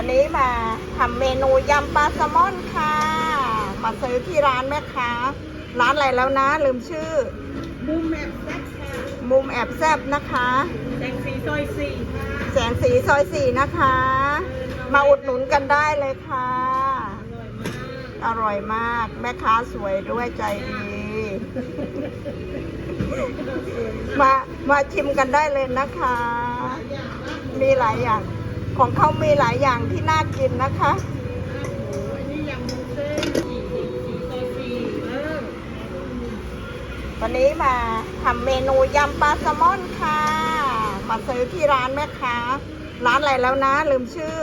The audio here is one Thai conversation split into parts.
วันนี้มาทำเมนูยำปลาแซลมอนค่ะ มาซื้อที่ร้านแม่ค้า ร้านอะไรแล้วนะ ลืมชื่อบูมแมปแซ่บค่ะมุมแอบแซบนะคะแสงสีซอยสี่ค่ะแสงสีซอยสี่นะคะ มาอุดหนุนกันได้เลยค่ะ อร่อยมากอร่อยมากแม่ค้าสวยด้วยใจดี มามาชิมกันได้เลยนะคะอย่างละหมูมีหลายอย่าง ของเขามีหลายอย่างที่น่ากินนะคะหมูอันนี้ยำบุฟเฟ่ต์สีสีสีซอยสี่เออวันนี้มาทำเมนูยำปลาแซลมอนค่ะ มาซื้อที่ร้านแม่ค้าร้านอะไรแล้วนะ ลืมชื่อ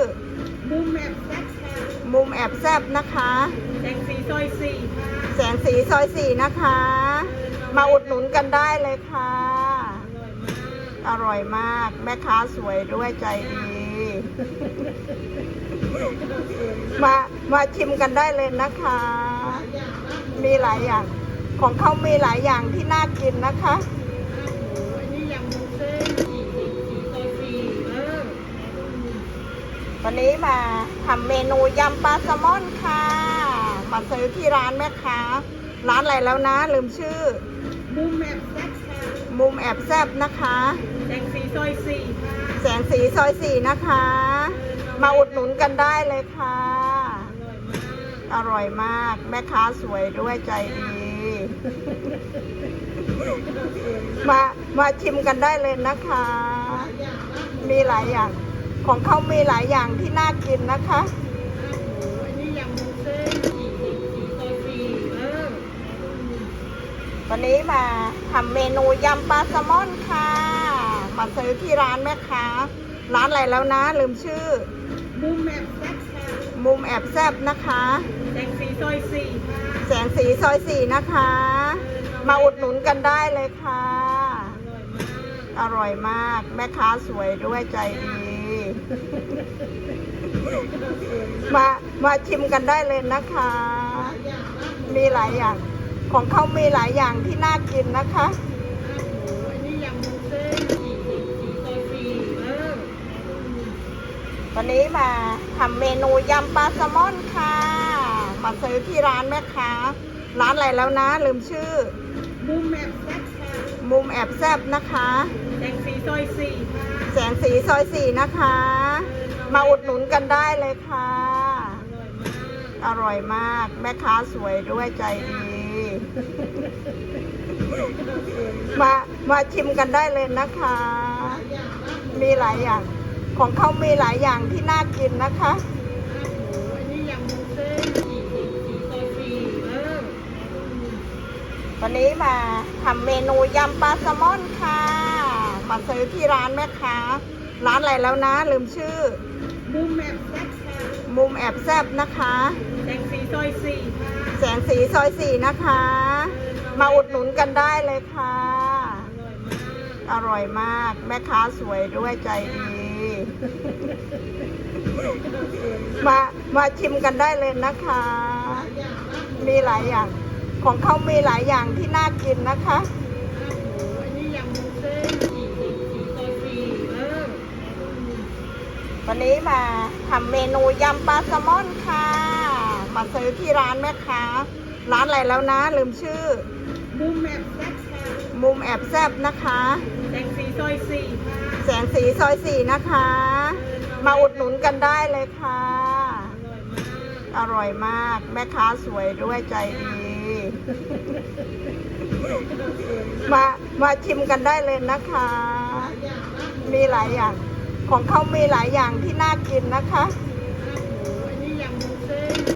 บูมแมปแซ่บค่ะมุมแอบแซบนะคะ แสงสีซอยสี่ค่ะแสงสีซอยสี่นะคะ มาอุดหนุนกันได้เลยค่ะ อร่อยมากอร่อยมากแม่ค้าสวยด้วยใจดี มามาชิมกันได้เลยนะคะอย่างละหมูมีหลายอย่าง ของเขามีหลายอย่างที่น่ากินนะคะหมูอันนี้ยำบุฟเฟ่ต์สีสีสีซอยสี่เออวันนี้มาทำเมนูยำปลาแซลมอนค่ะ มาซื้อที่ร้านแม่ค้า ร้านอะไรแล้วนะ ลืมชื่อบูมแมปแซ่บค่ะ มุมแอบแซบนะคะแสงสีซอยสี่ค่ะ แสงสีซอยสี่นะคะ มาอุดหนุนกันได้เลยค่ะ อร่อยมาก แม่ค้าสวยด้วยใจดี มามาชิมกันได้เลยนะคะ มีหลายอย่าง ของเขามีหลายอย่างที่น่ากินนะคะวันนี้มาทำเมนูยำปลาแซลมอนค่ะ มาซื้อที่ร้านแม่ค้า ร้านอะไรแล้วนะ ลืมชื่อบูมแมปแซ่บค่ะมุมแอบแซบนะคะแสงสีซอยสี่ค่ะแสงสีซอยสี่นะคะ มาอุดหนุนกันได้เลยค่ะ อร่อยมากอร่อยมาก แม่ค้าสวยด้วยใจดี มามาชิมกันได้เลยนะคะอย่างละหมูมีหลายอย่าง ของเขามีหลายอย่างที่น่ากินนะคะ วันนี้มาทำเมนูยำปลาแซลมอนค่ะ มาซื้อที่ร้านแม่ค้า ร้านอะไรแล้วนะ ลืมชื่อบูมแมปแซ่บค่ะมุมแอบแซบนะคะแสงสีซอยสี่ค่ะแสงสีซอยสี่นะคะ มาอุดหนุนกันได้เลยค่ะ อร่อยมากอร่อยมากแม่ค้าสวยด้วยใจดี มามาชิมกันได้เลยนะคะอย่างละหมูมีหลายอย่าง ของเขามีหลายอย่างที่น่ากินนะคะหมูอันนี้ยำบุฟเฟ่ต์สีสีสีซอยสี่เออวันนี้มาทำเมนูยำปลาแซลมอนค่ะมาซื้อที่ร้านแม่ค้าร้านอะไรแล้วนะ ลืมชื่อบูมแมปแซ่บค่ะมุมแอบแซบนะคะแสงสีซอยสี่ค่ะแสงสีซอยสี่นะคะ มาอุดหนุนกันได้เลยค่ะ อร่อยมากอร่อยมากแม่ค้าสวยด้วยใจดี มามาชิมกันได้เลยนะคะ มีหลายอย่าง ของเขามีหลายอย่างที่น่ากินนะคะวันนี้มาทำเมนูยำปลาแซลมอนค่ะ มาซื้อที่ร้านแม่ค้าร้านอะไรแล้วนะ ลืมชื่อ บูมแมปแซ่บค่ะมุมแอบแซบนะคะ แสงสีซอยสี่ค่ะแสงสีซอยสี่นะคะ มาอุดหนุนกันได้เลยค่ะ อร่อยมากอร่อยมาก แม่ค้าสวยด้วยใจดี มามาชิมกันได้เลยนะคะอย่างละหมูมีหลายอย่าง ของเขามีหลายอย่างที่น่ากินนะคะห